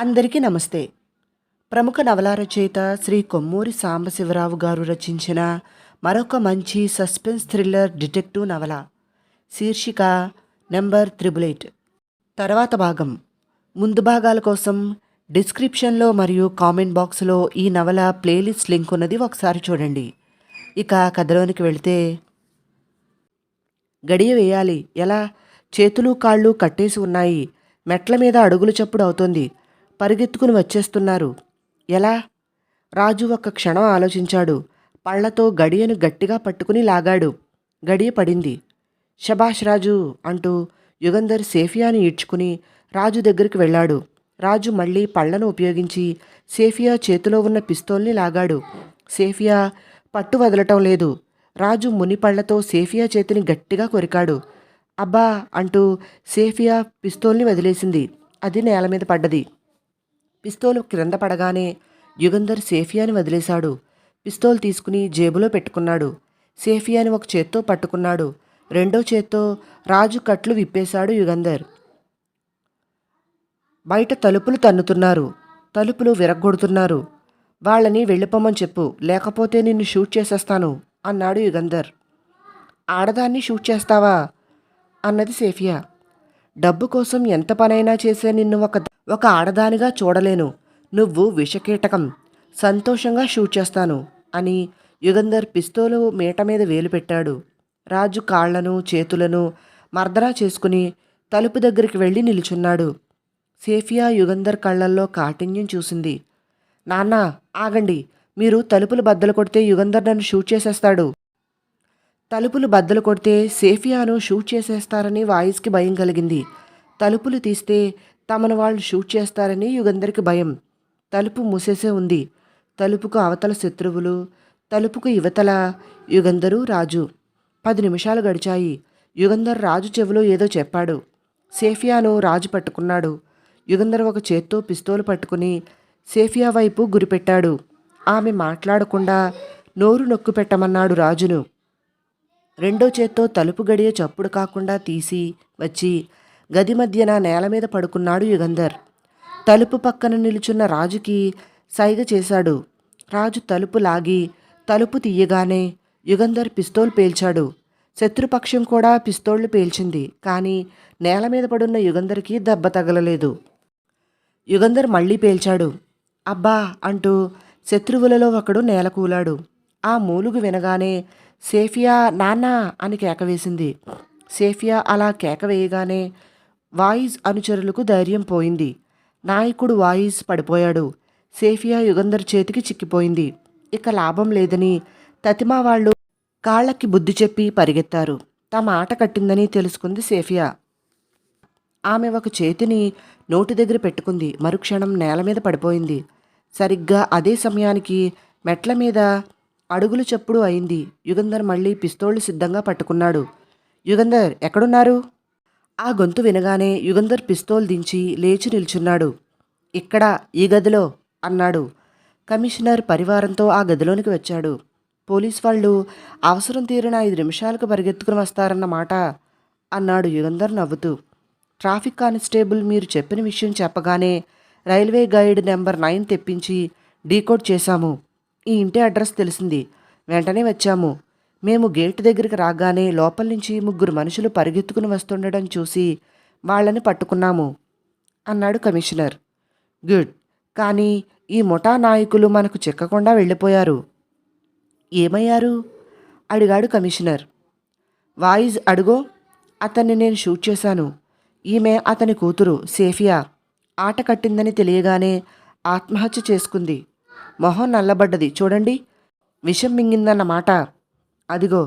అందరికీ నమస్తే. ప్రముఖ నవల రచయిత శ్రీ కొమ్మూరి సాంబశివరావు గారు రచించిన మరొక మంచి సస్పెన్స్ థ్రిల్లర్ డిటెక్టివ్ నవల శీర్షిక నెంబర్ త్రిబుల్ ఎయిట్. తర్వాత భాగం. ముందు భాగాల కోసం డిస్క్రిప్షన్లో మరియు కామెంట్ బాక్స్లో ఈ నవల ప్లేలిస్ట్ లింక్ ఉన్నది ఒకసారి చూడండి. ఇక కథలోనికి వెళితే గడియ వేయాలి. ఎలా? చేతులు కాళ్ళు కట్టేసి ఉన్నాయి. మెట్ల మీద అడుగులు చప్పుడు అవుతోంది. పరిగెత్తుకుని వచ్చేస్తున్నారు. ఎలా? రాజు ఒక్క క్షణం ఆలోచించాడు. పళ్ళతో గడియను గట్టిగా పట్టుకుని లాగాడు. గడియ పడింది. శభాష్ రాజు అంటూ యుగంధర్ సేఫియాని ఈడ్చుకుని రాజు దగ్గరికి వెళ్ళాడు. రాజు మళ్ళీ పళ్ళను ఉపయోగించి సేఫియా చేతిలో ఉన్న పిస్తోల్ని లాగాడు. సేఫియా పట్టు వదలటం లేదు. రాజు మునిపళ్ళతో సేఫియా చేతిని గట్టిగా కొరికాడు. అబ్బా అంటూ సేఫియా పిస్తోల్ని వదిలేసింది. అది నేల మీద పడ్డది. పిస్తోలు క్రింద పడగానే యుగంధర్ సేఫియాని వదిలేశాడు. పిస్తోల్ తీసుకుని జేబులో పెట్టుకున్నాడు. సేఫియాని ఒక చేత్తో పట్టుకున్నాడు. రెండో చేత్తో రాజు కట్లు విప్పేశాడు యుగంధర్. బయట తలుపులు తన్నుతున్నారు. తలుపులు విరగ్గొడుతున్నారు. వాళ్ళని వెళ్ళిపోమని చెప్పు. లేకపోతే నిన్ను షూట్ చేసేస్తాను అన్నాడు యుగంధర్. ఆడదాన్ని షూట్ చేస్తావా? అన్నది సేఫియా. డబ్బు కోసం ఎంత పనైనా చేసే నిన్ను ఒక ఒక ఆడదానిగా చూడలేను. నువ్వు విషకీటకం. సంతోషంగా షూట్ చేస్తాను అని యుగంధర్ పిస్తోలు మీట మీద వేలు పెట్టాడు. రాజు కాళ్ళను చేతులను మర్దనా చేసుకుని తలుపు దగ్గరికి వెళ్ళి నిలుచున్నాడు. సేఫియా యుగంధర్ కళ్ళల్లో కాఠిన్యం చూసింది. నాన్న ఆగండి. మీరు తలుపులు బద్దలు కొడితే యుగంధర్ నన్ను షూట్ చేసేస్తాడు. తలుపులు బద్దలు కొడితే సేఫియాను షూట్ చేసేస్తారని వాయిస్కి భయం కలిగింది. తలుపులు తీస్తే తమను వాళ్ళు షూట్ చేస్తారని యుగంధర్కి భయం. తలుపు మూసేసే ఉంది. తలుపుకు అవతల శత్రువులు తలుపుకు యువతల యుగంధరు రాజు. పది నిమిషాలు గడిచాయి. యుగంధర్ రాజు చెవిలో ఏదో చెప్పాడు. సేఫియాను రాజు పట్టుకున్నాడు. యుగంధర్ ఒక చేత్తో పిస్తోలు పట్టుకుని సేఫియా వైపు గురిపెట్టాడు. ఆమె మాట్లాడకుండా నోరు నొక్కు పెట్టమన్నాడు రాజును. రెండో చేత్తో తలుపు గడియ చప్పుడు కాకుండా తీసి వచ్చి గది మధ్యన నేల మీద పడుకున్నాడు యుగంధర్. తలుపు పక్కన నిలుచున్న రాజుకి సైగ చేశాడు. రాజు తలుపు లాగి తలుపు తీయగానే యుగంధర్ పిస్తోల్ పేల్చాడు. శత్రుపక్షం కూడా పిస్తోళ్ళు పేల్చింది కానీ నేల మీద పడున్న యుగంధర్కి దెబ్బ తగలలేదు. యుగంధర్ మళ్ళీ పేల్చాడు. అబ్బా! అంటూ శత్రువులలో ఒకడు నేలకూలాడు ఆ మూలుగు వినగానే సేఫియా నాన్నా అని కేకవేసింది సేఫియా అలా కేక వేయగానే వాయిస్ అనుచరులకు ధైర్యం పోయింది. నాయకుడు వాయిస్ పడిపోయాడు. సేఫియా యుగంధర్ చేతికి చిక్కిపోయింది. ఇక లాభం లేదని తతిమా వాళ్ళు కాళ్ళకి బుద్ధి చెప్పి పరిగెత్తారు. తమ ఆట కట్టిందని తెలుసుకుంది సేఫియా. ఆమె ఒక చేతిని నోటి దగ్గర పెట్టుకుంది. మరుక్షణం నేల మీద పడిపోయింది. సరిగ్గా అదే సమయానికి మెట్ల మీద అడుగులు చప్పుడు అయింది. యుగంధర్ మళ్ళీ పిస్తోళ్ళు సిద్ధంగా పట్టుకున్నాడు. యుగంధర్ ఎక్కడున్నారు? ఆ గొంతు వినగానే యుగంధర్ పిస్తోల్ దించి లేచి నిల్చున్నాడు. ఇక్కడ ఈ గదిలో అన్నాడు. కమిషనర్ పరివారంతో ఆ గదిలోనికి వచ్చాడు. పోలీస్ వాళ్ళు అవసరం తీరిన ఐదు నిమిషాలకు పరిగెత్తుకుని వస్తారన్నమాట అన్నాడు యుగంధర్ నవ్వుతూ. ట్రాఫిక్ కానిస్టేబుల్ మీరు చెప్పిన విషయం చెప్పగానే రైల్వే గైడ్ నెంబర్ నైన్ తెప్పించి డీకోడ్ చేశాము. ఈ ఇంటి అడ్రస్ తెలిసింది. వెంటనే వచ్చాము. మేము గేటు దగ్గరికి రాగానే లోపల నుంచి ముగ్గురు మనుషులు పరిగెత్తుకుని వస్తుండడం చూసి వాళ్ళని పట్టుకున్నాము అన్నాడు కమిషనర్. గుడ్. కానీ ఈ ముఠా నాయకులు మనకు చిక్కకుండా వెళ్ళిపోయారు. ఏమయ్యారు? అడిగాడు కమిషనర్. వాయిజ్ అడుగో అతన్ని నేను షూట్ చేశాను. ఈమె అతని కూతురు సేఫియా. ఆట కట్టిందని తెలియగానే ఆత్మహత్య చేసుకుంది. మొహం నల్లబడ్డది. చూడండి. విషం మింగిందన్నమాట. అదిగో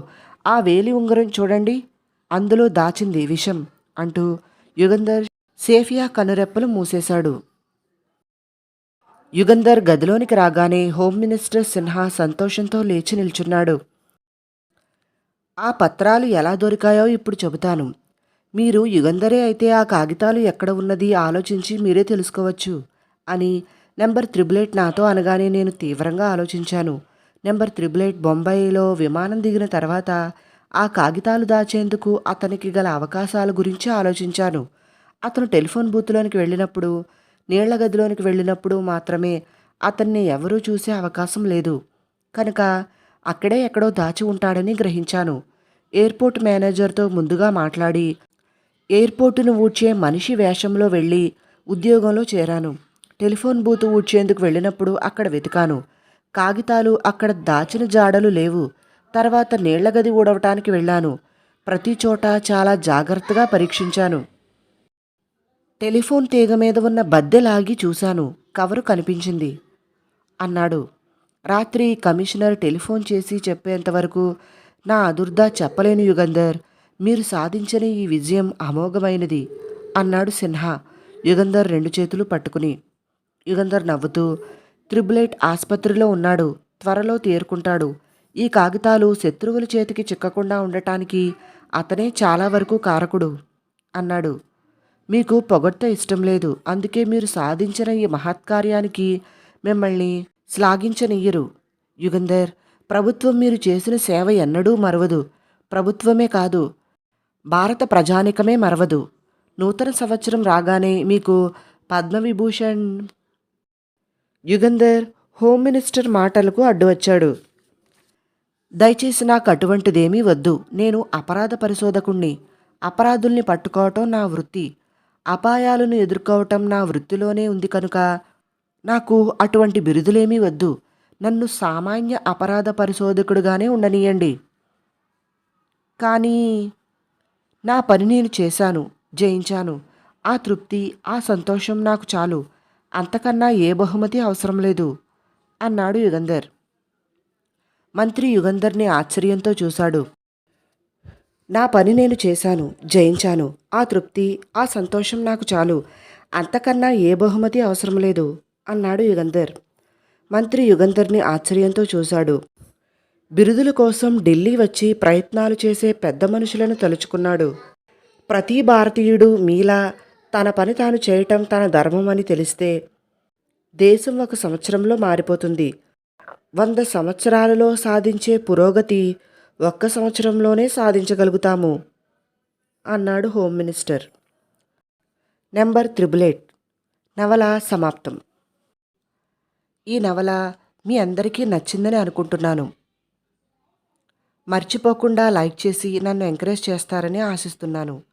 ఆ వేలి ఉంగరం చూడండి అందులో దాచింది విషం అంటూ యుగంధర్ సేఫియా కనురెప్పలు మూసేశాడు. యుగంధర్ గదిలోనికి రాగానే హోమ్ మినిస్టర్ సిన్హా సంతోషంతో లేచి నిల్చున్నాడు. ఆ పత్రాలు ఎలా దొరికాయో ఇప్పుడు చెబుతాను. మీరు యుగంధరే అయితే ఆ కాగితాలు ఎక్కడ ఉన్నది ఆలోచించి మీరే తెలుసుకోవచ్చు అని నెంబర్ త్రిబులెట్ నాతో అనగానే నేను తీవ్రంగా ఆలోచించాను. నెంబర్ త్రిబుల్ ఎయిట్ బొంబాయిలో విమానం దిగిన తర్వాత ఆ కాగితాలు దాచేందుకు అతనికి గల అవకాశాల గురించి ఆలోచించాను. అతను టెలిఫోన్ బూత్లోనికి వెళ్ళినప్పుడు నీళ్ళ గదిలోనికి వెళ్ళినప్పుడు మాత్రమే అతన్ని ఎవరూ చూసే అవకాశం లేదు. కనుక అక్కడే ఎక్కడో దాచి ఉంటాడని గ్రహించాను. ఎయిర్పోర్ట్ మేనేజర్తో ముందుగా మాట్లాడి ఎయిర్పోర్టును ఊడ్చే మనిషి వేషంలో వెళ్ళి ఉద్యోగంలో చేరాను. టెలిఫోన్ బూత్ ఊడ్చేందుకు వెళ్ళినప్పుడు అక్కడ వెతికాను. కాగితాలు అక్కడ దాచిన జాడలు లేవు. తర్వాత నీళ్ళ గది ఊడవటానికి వెళ్ళాను. ప్రతి చోట చాలా జాగ్రత్తగా పరీక్షించాను. టెలిఫోన్ తీగ మీద ఉన్న బద్దె లాగి చూశాను. కవరు కనిపించింది. అన్నాడు. రాత్రి కమిషనర్ టెలిఫోన్ చేసి చెప్పేంతవరకు నా అదుర్దా చెప్పలేను యుగంధర్. మీరు సాధించిన ఈ విజయం అమోఘమైనది అన్నాడు సిన్హా యుగంధర్ రెండు చేతులు పట్టుకుని. యుగంధర్ నవ్వుతూ త్రిబులేట్ ఆసుపత్రిలో ఉన్నాడు. త్వరలో తేరుకుంటాడు. ఈ కాగితాలు శత్రువుల చేతికి చిక్కకుండా ఉండటానికి అతనే చాలా వరకు కారకుడు అన్నాడు. మీకు పొగడ్త ఇష్టం లేదు. అందుకే మీరు సాధించిన ఈ మహత్కార్యానికి మిమ్మల్ని శ్లాఘించనియ్యరు యుగంధర్ ప్రభుత్వం మీరు చేసిన సేవ ఎన్నడూ మరవదు. ప్రభుత్వమే కాదు భారత ప్రజానికమే మరవదు. నూతన సంవత్సరం రాగానే మీకు పద్మవిభూషణ్ యుగంధర్ హోమ్ మినిస్టర్ మాటలకు అడ్డు వచ్చాడు. దయచేసి నాకు అటువంటిదేమీ వద్దు. నేను అపరాధ పరిశోధకుణ్ణి. అపరాధుల్ని పట్టుకోవటం నా వృత్తి. అపాయాలను ఎదుర్కోవటం నా వృత్తిలోనే ఉంది కనుక నాకు అటువంటి బిరుదులేమీ వద్దు. నన్ను సామాన్య అపరాధ పరిశోధకుడుగానే ఉండనీయండి. కానీ నా పని నేను చేశాను జయించాను. ఆ తృప్తి ఆ సంతోషం నాకు చాలు. అంతకన్నా ఏ బహుమతి అవసరం లేదు అన్నాడు యుగంధర్. మంత్రి యుగంధర్ని ఆశ్చర్యంతో చూశాడు. నా పని నేను చేశాను జయించాను. ఆ తృప్తి ఆ సంతోషం నాకు చాలు. అంతకన్నా ఏ బహుమతి అవసరం లేదు అన్నాడు యుగంధర్. మంత్రి యుగంధర్ని ఆశ్చర్యంతో చూశాడు. బిరుదుల కోసం ఢిల్లీ వచ్చి ప్రయత్నాలు చేసే పెద్ద మనుషులను తలుచుకున్నాడు. ప్రతి భారతీయుడు మీలా తన పని తాను చేయటం తన ధర్మమని తెలిస్తే దేశం ఒక సంవత్సరంలో మారిపోతుంది. వంద సంవత్సరాలలో సాధించే పురోగతి ఒక్క సంవత్సరంలోనే సాధించగలుగుతాము అన్నాడు home minister. Number triple eight. నవల సమాప్తం. ఈ నవల మీ అందరికీ నచ్చిందని అనుకుంటున్నాను. మర్చిపోకుండా లైక్ చేసి నన్ను ఎంకరేజ్ చేస్తారని ఆశిస్తున్నాను.